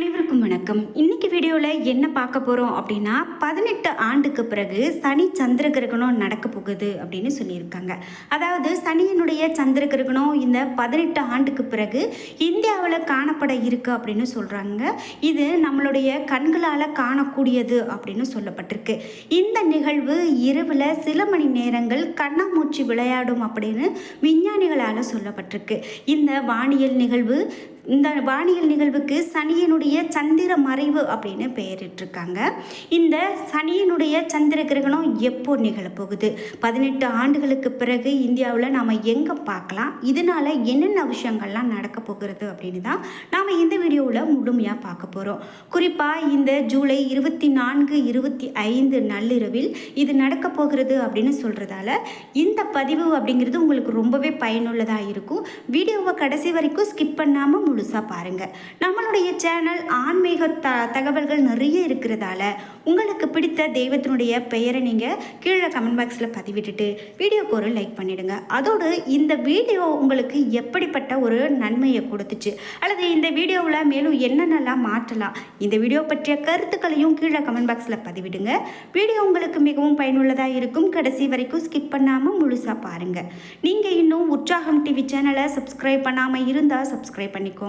அனைவருக்கும் வணக்கம். இன்னைக்கு வீடியோவில் என்ன பார்க்க போகிறோம் அப்படின்னா பதினெட்டு ஆண்டுக்கு பிறகு சனி சந்திர கிரகணம் நடக்க போகுது அப்படின்னு சொல்லியிருக்காங்க. அதாவது சனியினுடைய சந்திர கிரகணம் இந்த பதினெட்டு ஆண்டுக்கு பிறகு இந்தியாவில் காணப்பட இருக்கு அப்படின்னு சொல்கிறாங்க இது நம்மளுடைய கண்களால் காணக்கூடியது அப்படின்னு சொல்லப்பட்டிருக்கு. இந்த நிகழ்வு இரவில் சில மணி நேரங்கள் கண்ணாமூச்சி விளையாடும் அப்படின்னு விஞ்ஞானிகளால் சொல்லப்பட்டிருக்கு. இந்த வானியல் நிகழ்வு இந்த வானியல் நிகழ்வுக்கு சனியினுடைய சந்திர மறைவு அப்படின்னு பெயரிட்டிருக்காங்க. இந்த சனியினுடைய சந்திர கிரகணம் எப்போ நிகழப்போகுது? பதினெட்டு ஆண்டுகளுக்கு பிறகு இந்தியாவில் நாம் எங்கே பார்க்கலாம்? இதனால என்னென்ன விஷயங்கள்லாம் நடக்க போகிறது அப்படின்னு தான் நாம் இந்த வீடியோவில் முழுமையாக பார்க்க போகிறோம் குறிப்பாக இந்த ஜூலை இருபத்தி நான்கு இருபத்தி ஐந்து நள்ளிரவில் இது நடக்க போகிறது அப்படின்னு சொல்கிறதால இந்த பதிவு அப்படிங்கிறது உங்களுக்கு ரொம்பவே பயனுள்ளதாக இருக்கும். வீடியோவை கடைசி வரைக்கும் ஸ்கிப் பண்ணாமல் முழுசாக பாருங்கள் நம்மளுடைய சேனல் ஆன்மீக த தகவல்கள் நிறைய இருக்கிறதால உங்களுக்கு பிடித்த தெய்வத்தினுடைய பெயரை நீங்கள் கீழே கமெண்ட் பாக்ஸில் பதிவிட்டுட்டு வீடியோக்கு ஒரு லைக் பண்ணிவிடுங்க அதோடு இந்த வீடியோ உங்களுக்கு எப்படிப்பட்ட ஒரு நன்மையை கொடுத்துச்சு அல்லது இந்த வீடியோவில் மேலும் என்னென்னலாம் மாற்றலாம் இந்த வீடியோ பற்றிய கருத்துக்களையும் கீழே கமெண்ட் பாக்ஸில் பதிவிடுங்க. வீடியோ உங்களுக்கு மிகவும் பயனுள்ளதாக இருக்கும். கடைசி வரைக்கும் ஸ்கிப் பண்ணாமல் முழுசாக பாருங்கள் நீங்கள் இன்னும் உற்சாகம் டிவி சேனலை சப்ஸ்கிரைப் பண்ணாமல் இருந்தால் சப்ஸ்கிரைப் பண்ணிக்கோங்க.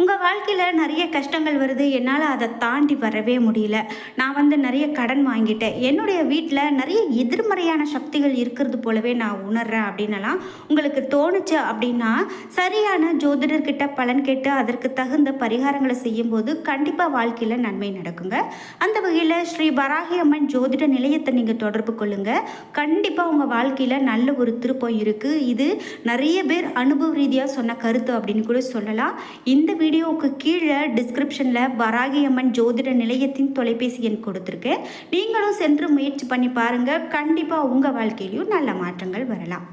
உங்கள் வாழ்க்கையில் நிறைய கஷ்டங்கள் வருது. என்னால் அதை தாண்டி வரவே முடியல. நான் வந்து நிறைய கடன் வாங்கிட்டேன். என்னுடைய வீட்டில் நிறைய எதிர்மறையான சக்திகள் இருக்கிறது போலவே நான் உணர்றேன் அப்படின்னலாம் உங்களுக்கு தோணுச்சு அப்படின்னா சரியான ஜோதிடர்கிட்ட பலன் கேட்டு அதற்கு தகுந்த பரிகாரங்களை செய்யும்போது கண்டிப்பாக வாழ்க்கையில் நன்மை நடக்குங்க. அந்த வகையில் ஸ்ரீ வராகி அம்மன் ஜோதிட நிலையத்தை நீங்கள் தொடர்பு கொள்ளுங்கள் கண்டிப்பாக உங்கள் வாழ்க்கையில் நல்ல ஒரு திருப்பம் இருக்குது இது நிறைய பேர் அனுபவ ரீதியாக சொன்ன கருத்து அப்படின்னு கூட சொல்லலாம். இந்த வீடியோவுக்கு கீழே டிஸ்கிரிப்ஷனில் வராகி அம்மன் ஜோதிட நிலையத்தின் தொலைபேசி எண் கொடுத்துருக்கேன் நீங்களும் சென்று முயற்சி பண்ணி பாருங்கள் கண்டிப்பாக உங்கள் வாழ்க்கையிலையும் நல்ல மாற்றங்கள் வரலாம்.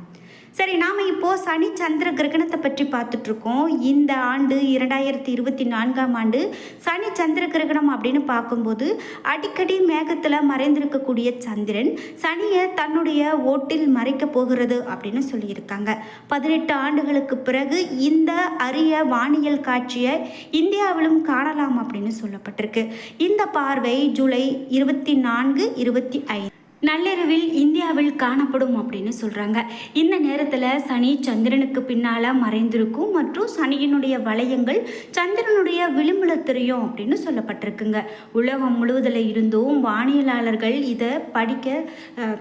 சரி நாம் இப்போது சனி சந்திர கிரகணத்தை பற்றி பார்த்துட்ருக்கோம். இந்த ஆண்டு இரண்டாயிரத்தி இருபத்தி நான்காம் ஆண்டு சனி சந்திர கிரகணம் அப்படின்னு பார்க்கும்போது அடிக்கடி மேகத்தில் மறைந்திருக்கக்கூடிய சந்திரன் சனியை தன்னுடைய ஓட்டில் மறைக்க போகிறது அப்படின்னு சொல்லியிருக்காங்க. பதினெட்டு ஆண்டுகளுக்கு பிறகு இந்த அரிய வானியல் காட்சியை இந்தியாவிலும் காணலாம் அப்படின்னு சொல்லப்பட்டிருக்கு. இந்த பார்வை ஜூலை இருபத்தி நான்கு இருபத்தி ஐந்து. நள்ளிரவில் இந்தியாவில் காணப்படும் அப்படின்னு சொல்கிறாங்க இந்த நேரத்தில் சனி சந்திரனுக்கு பின்னால் மறைந்திருக்கும் மற்றும் சனியினுடைய வளையங்கள் சந்திரனுடைய விளிம்பில் தெரியும் அப்படின்னு சொல்லப்பட்டிருக்குங்க. உலகம் முழுவதில் இருந்தும் வானியலாளர்கள் இதை படிக்க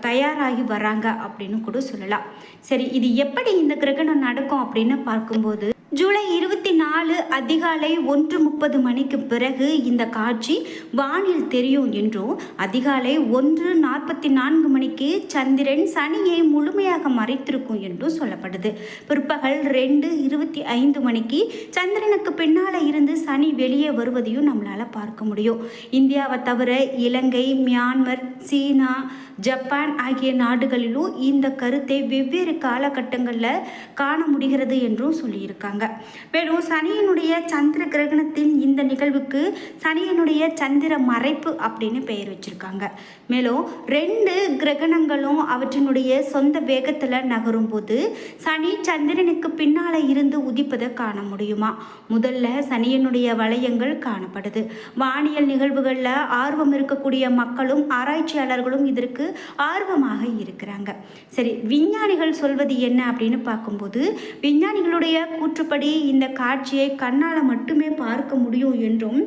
தயாராகி வராங்க அப்படின்னு கூட சொல்லலாம். சரி இது எப்படி இந்த கிரகணம் நடக்கும் அப்படின்னு பார்க்கும்போது ஜூலை இருபத்தி நாலு அதிகாலை ஒன்று முப்பது மணிக்கு பிறகு இந்த காட்சி வானில் தெரியும் என்றும் அதிகாலை ஒன்று நாற்பத்தி நான்கு மணிக்கு சந்திரன் சனியை முழுமையாக மறைத்திருக்கும் என்றும் சொல்லப்படுது. பிற்பகல் ரெண்டு இருபத்தி ஐந்து மணிக்கு சந்திரனுக்கு பின்னால் இருந்து சனி வெளியே வருவதையும் நம்மளால் பார்க்க முடியும். இந்தியாவை தவிர இலங்கை மியான்மர் சீனா ஜப்பான் ஆகிய நாடுகளிலும் இந்த கருத்தை வெவ்வேறு காலகட்டங்களில் காண முடிகிறது என்றும் சொல்லியிருக்காங்க. மேலும் சனியினுடைய சந்திர கிரகணத்தின் இந்த நிகழ்வுக்கு சனியினுடைய சந்திர மறைப்பு அப்படின்னு பெயர் வச்சுருக்காங்க. மேலும் ரெண்டு கிரகணங்களும் அவற்றினுடைய சொந்த வேகத்தில் நகரும் போது சனி சந்திரனுக்கு பின்னால் இருந்து உதிப்பதை காண முடியுமா? முதல்ல சனியனுடைய வளையங்கள் காணப்படுது. வானியல் நிகழ்வுகளில் ஆர்வம் இருக்கக்கூடிய மக்களும் ஆராய்ச்சியாளர்களும் இதற்கு ஆர்வமாக இருக்கிறாங்க. சரி விஞ்ஞானிகள் சொல்வது என்ன அப்படின்னு பார்க்கும்போது விஞ்ஞானிகளுடைய கூற்றுப்படி இந்த காட்சியை கண்ணால் மட்டுமே பார்க்க முடியும் என்றும்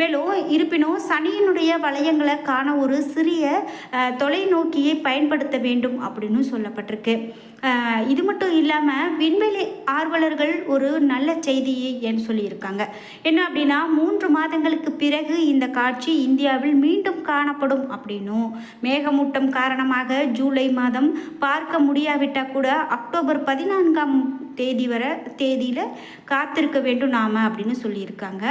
மேலும் இருப்பினும் சனியினுடைய வளையங்களை காண ஒரு சிறிய தொலைநோக்கியை பயன்படுத்த வேண்டும் அப்படின்னு சொல்லப்பட்டிருக்கு. இது மட்டும் இல்லாமல் விண்வெளி ஆர்வலர்கள் ஒரு நல்ல செய்தியை என் சொல்லியிருக்காங்க. என்ன அப்படின்னா மூன்று மாதங்களுக்கு பிறகு இந்த காட்சி இந்தியாவில் மீண்டும் காணப்படும் அப்படின்னும் மேகமூட்டம் காரணமாக ஜூலை மாதம் பார்க்க முடியாவிட்டால் கூட அக்டோபர் பதினான்காம் தேதி வர தேதியில் காத்திருக்க வேண்டும் நாம் அப்படின்னு சொல்லியிருக்காங்க.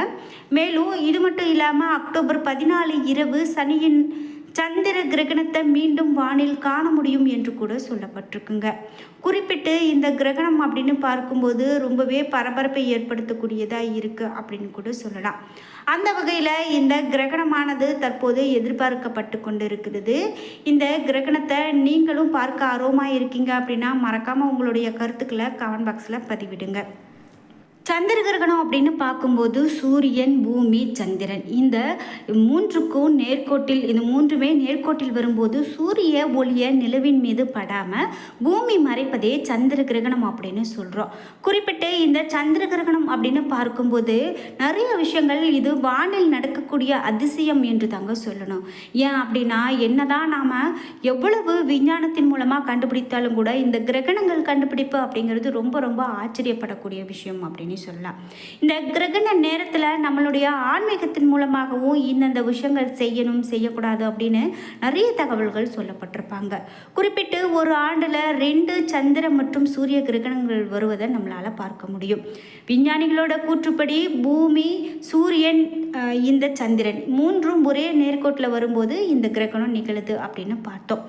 மேலும் இது மட்டும் இல்லாமல் அக்டோபர் பதினாலு இரவு சனியின் சந்திர கிரகணத்தை மீண்டும் வானில் காண முடியும் என்று கூட சொல்லப்பட்டிருக்குங்க. குறிப்பிட்டு இந்த கிரகணம் அப்படின்னு பார்க்கும்போது ரொம்பவே பரபரப்பை ஏற்படுத்தக்கூடியதாக இருக்குது அப்படின்னு கூட சொல்லலாம். அந்த வகையில் இந்த கிரகணமானது தற்போது எதிர்பார்க்கப்பட்டு கொண்டு இருக்கிறது இந்த கிரகணத்தை நீங்களும் பார்க்க ஆர்வமாக இருக்கீங்க அப்படின்னா மறக்காமல் உங்களுடைய கருத்துக்களை கமெண்ட் பாக்ஸில் பதிவிடுங்க. சந்திர கிரகணம் அப்படின்னு பார்க்கும்போது சூரியன் பூமி சந்திரன். இந்த மூன்றுக்கும் நேர்கோட்டில் இந்த மூன்றுமே நேர்கோட்டில் வரும்போது சூரிய ஒளிய நிலவின் மீது படாமல் பூமி மறைப்பதே சந்திர கிரகணம் அப்படின்னு சொல்கிறோம் குறிப்பிட்டு இந்த சந்திர கிரகணம் அப்படின்னு பார்க்கும்போது நிறைய விஷயங்கள் இது வானில் நடக்கக்கூடிய அதிசயம் என்று தாங்க சொல்லணும். ஏன் அப்படின்னா என்னதான் நாம் எவ்வளவு விஞ்ஞானத்தின் மூலமாக கண்டுபிடித்தாலும் கூட இந்த கிரகணங்கள் கண்டுபிடிப்பு அப்படிங்கிறது ரொம்ப ரொம்ப ஆச்சரியப்படக்கூடிய விஷயம் அப்படின்னு சொல்லலாம். இந்த கிரகண நேரத்தில் நம்மளுடைய ஆன்மீகத்தின் மூலமாகவும் இந்தந்த விஷயங்கள் செய்யணும் செய்யக்கூடாது அப்படின்னு நிறைய தகவல்கள் சொல்லப்பட்டிருப்பாங்க. குறிப்பிட்டு ஒரு ஆண்டில் ரெண்டு சந்திர மற்றும் சூரிய கிரகணங்கள் வருவதை நம்மளால் பார்க்க முடியும். விஞ்ஞானிகளோட கூற்றுப்படி பூமி சூரியன் இந்த சந்திரன் மூன்றும் ஒரே நேர்கோட்டில் வரும்போது இந்த கிரகணம் நிகழுது அப்படின்னு பார்த்தோம்.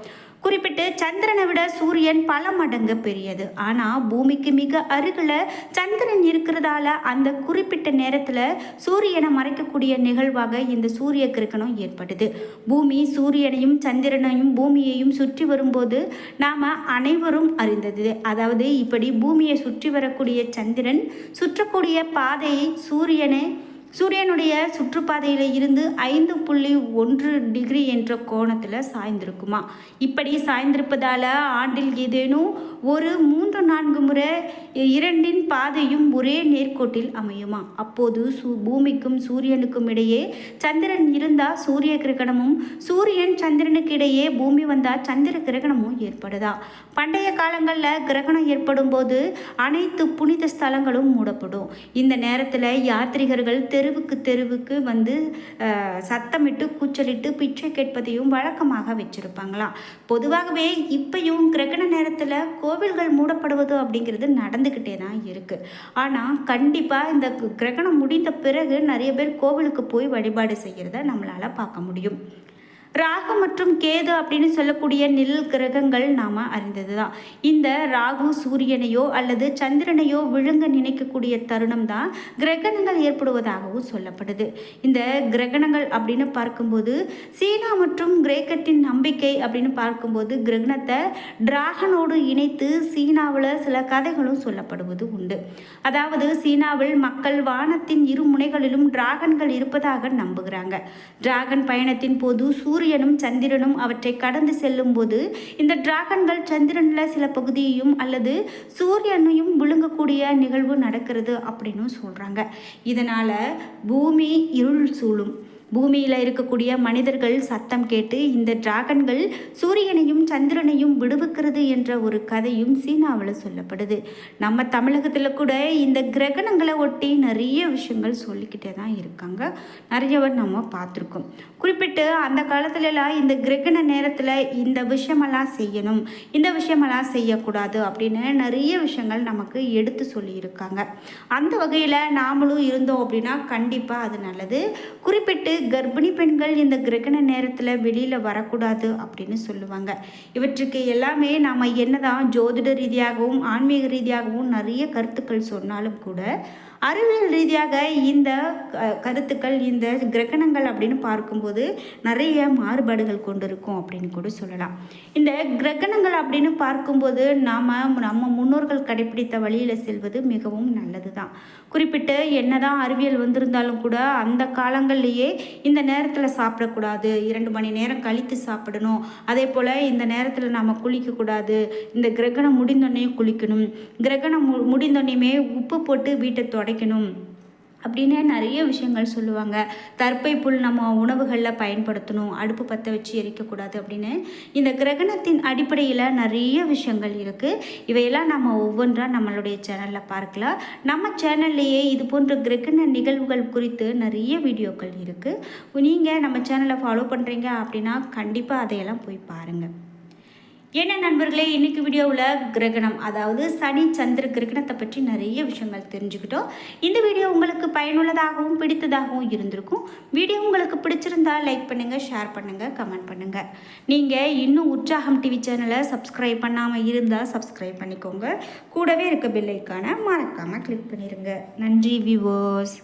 குறிப்பிட்டு சந்திரனை விட சூரியன் பல மடங்கு பெரியது. ஆனால் பூமிக்கு மிக அருகில் சந்திரன் இருக்கிறதால அந்த குறிப்பிட்ட நேரத்தில் சூரியனை மறைக்கக்கூடிய நிகழ்வாக இந்த சூரிய கிரகணம் ஏற்படுது. பூமி சூரியனையும் சந்திரனையும் பூமியையும் சுற்றி வரும்போது நாம் அனைவரும் அறிந்தது. அதாவது இப்படி பூமியை சுற்றி வரக்கூடிய சந்திரன் சுற்றக்கூடிய பாதையை சூரியனை சூரியனுடைய சுற்றுப்பாதையில் இருந்து ஐந்து புள்ளி ஒன்று டிகிரி என்ற கோணத்தில் சாய்ந்திருக்குமா? இப்படி சாய்ந்திருப்பதால் ஆண்டில் ஏதேனும் ஒரு மூன்று நான்கு முறை இரண்டின் பாதையும் ஒரே நேர்கோட்டில் அமையுமா? அப்போது சூ பூமிக்கும் சூரியனுக்கும் இடையே சந்திரன் இருந்தால் சூரிய கிரகணமும் சூரியன் சந்திரனுக்கு இடையே பூமி வந்தால் சந்திர கிரகணமும் ஏற்படுதா? பண்டைய காலங்களில் கிரகணம் ஏற்படும் போது அனைத்து புனித ஸ்தலங்களும் மூடப்படும். இந்த நேரத்தில் யாத்ரிகர்கள் தெருவுக்கு தெருவுக்கு வந்து சத்தமிட்டு கூச்சலிட்டு பிச்சை கேட்பதையும் வழக்கமாக வச்சுருப்பாங்களாம். பொதுவாகவே இப்பயும் கிரகண நேரத்தில் கோவில்கள் மூடப்படுவது அப்படிங்கிறது நடந்துக்கிட்டே தான் இருக்குது ஆனால் கண்டிப்பாக இந்த கிரகணம் முடிந்த பிறகு நிறைய பேர் கோவிலுக்கு போய் வழிபாடு செய்கிறத நம்மளால் பார்க்க முடியும். ராகு மற்றும் கேது அப்படின்னு சொல்லக்கூடிய நில் கிரகங்கள் நாம் அறிந்தது தான் இந்த ராகு சூரியனையோ அல்லது சந்திரனையோ விழுங்க நினைக்கக்கூடிய தருணம் தான் கிரகணங்கள் ஏற்படுவதாகவும் சொல்லப்படுது. இந்த கிரகணங்கள் அப்படின்னு பார்க்கும்போது சீனா மற்றும் கிரேக்கத்தின் நம்பிக்கை அப்படின்னு பார்க்கும்போது கிரகணத்தை டிராகனோடு இணைத்து சீனாவில் சில கதைகளும் சொல்லப்படுவது உண்டு. அதாவது சீனாவில் மக்கள் வானத்தின் இரு முனைகளிலும் டிராகன்கள் இருப்பதாக நம்புகிறாங்க. டிராகன் பயணத்தின் போது சூரியனும் சந்திரனும் அவற்றை கடந்து செல்லும் போது இந்த டிராகன்கள் சந்திரனில் சில பகுதியையும் அல்லது சூரியனையும் விழுங்கக்கூடிய நிகழ்வு நடக்கிறது அப்படின்னு சொல்கிறாங்க இதனால் பூமி இருள் சூழும். பூமியில் இருக்கக்கூடிய மனிதர்கள் சத்தம் கேட்டு இந்த டிராகன்கள் சூரியனையும் சந்திரனையும் விடுவிக்கிறது என்ற ஒரு கதையும் சீனாவில் சொல்லப்படுது. நம்ம தமிழகத்தில் கூட இந்த கிரகணங்களை ஒட்டி நிறைய விஷயங்கள் சொல்லிக்கிட்டே தான் இருக்காங்க. நிறையவர் நம்ம பார்த்துருக்கோம். குறிப்பிட்டு அந்த காலத்துலலாம் இந்த கிரகண நேரத்தில் இந்த விஷயமெல்லாம் செய்யணும் இந்த விஷயமெல்லாம் செய்யக்கூடாது அப்படின்னு நிறைய விஷயங்கள் நமக்கு எடுத்து சொல்லியிருக்காங்க. அந்த வகையில் நாமளும் இருந்தோம் அப்படின்னா கண்டிப்பாக அது நல்லது. குறிப்பிட்டு கர்ப்பிணி பெண்கள் இந்த கிரகண நேரத்தில் வெளியில் வரக்கூடாது அப்படின்னு சொல்லுவாங்க. இவற்றுக்கு எல்லாமே நாம் என்னதான் ஜோதிட ரீதியாகவும் ஆன்மீக ரீதியாகவும் நிறைய கருத்துக்கள் சொன்னாலும் கூட அறிவியல் ரீதியாக இந்த க- கருத்துக்கள் இந்த கிரகணங்கள் அப்படின்னு பார்க்கும்போது நிறைய மாறுபாடுகள் கொண்டிருக்கும் அப்படின்னு கூட சொல்லலாம். இந்த கிரகணங்கள் அப்படின்னு பார்க்கும்போது நாம் நம்ம முன்னோர்கள் கடைப்பிடித்த வழியில் செல்வது மிகவும் நல்லது தான் குறிப்பிட்டு என்னதான் அறிவியல் வந்திருந்தாலும் கூட அந்த காலங்கள்லேயே இந்த நேரத்தில் சாப்பிடக்கூடாது இரண்டு மணி நேரம் கழித்து சாப்பிடணும். அதே போல் இந்த நேரத்தில் நாம் குளிக்கக்கூடாது இந்த கிரகணம் முடிந்தோடனே குளிக்கணும். கிரகணம் மு முடிந்தோடனேயுமே உப்பு போட்டு வீட்டை தொட படைக்கணும். அப்படின்னு நிறைய விஷயங்கள் சொல்லுவாங்க. தற்பை புல் நம்ம உணவுகளில் பயன்படுத்தணும். அடுப்பு பற்ற வச்சு எரிக்கக்கூடாது அப்படின்னு. இந்த கிரகணத்தின் அடிப்படையில் நிறைய விஷயங்கள் இருக்குது இவையெல்லாம் நம்ம ஒவ்வொன்றா நம்மளுடைய சேனலில் பார்க்கலாம். நம்ம சேனல்லையே இது போன்ற கிரகண நிகழ்வுகள் குறித்து நிறைய வீடியோக்கள் இருக்குது நீங்கள் நம்ம சேனலை ஃபாலோ பண்ணுறீங்க அப்படின்னா கண்டிப்பாக அதையெல்லாம் போய் பாருங்கள் என்ன நண்பர்களே இன்னைக்கு வீடியோவில் கிரகணம் அதாவது சனி சந்திர கிரகணத்தை பற்றி நிறைய விஷயங்கள் தெரிஞ்சுக்கிட்டோம். இந்த வீடியோ உங்களுக்கு பயனுள்ளதாகவும் பிடித்ததாகவும் இருந்திருக்கும். வீடியோ உங்களுக்கு பிடிச்சிருந்தா லைக் பண்ணுங்கள் ஷேர் பண்ணுங்கள் கமெண்ட் பண்ணுங்கள் நீங்கள் இன்னும் உற்சாகம் டிவி சேனலை சப்ஸ்கிரைப் பண்ணாமல் இருந்தால் சப்ஸ்கிரைப் பண்ணிக்கோங்க. கூடவே இருக்க பெல்லைக்கான மறக்காமல் கிளிக் பண்ணிடுங்க நன்றி வியூவர்ஸ்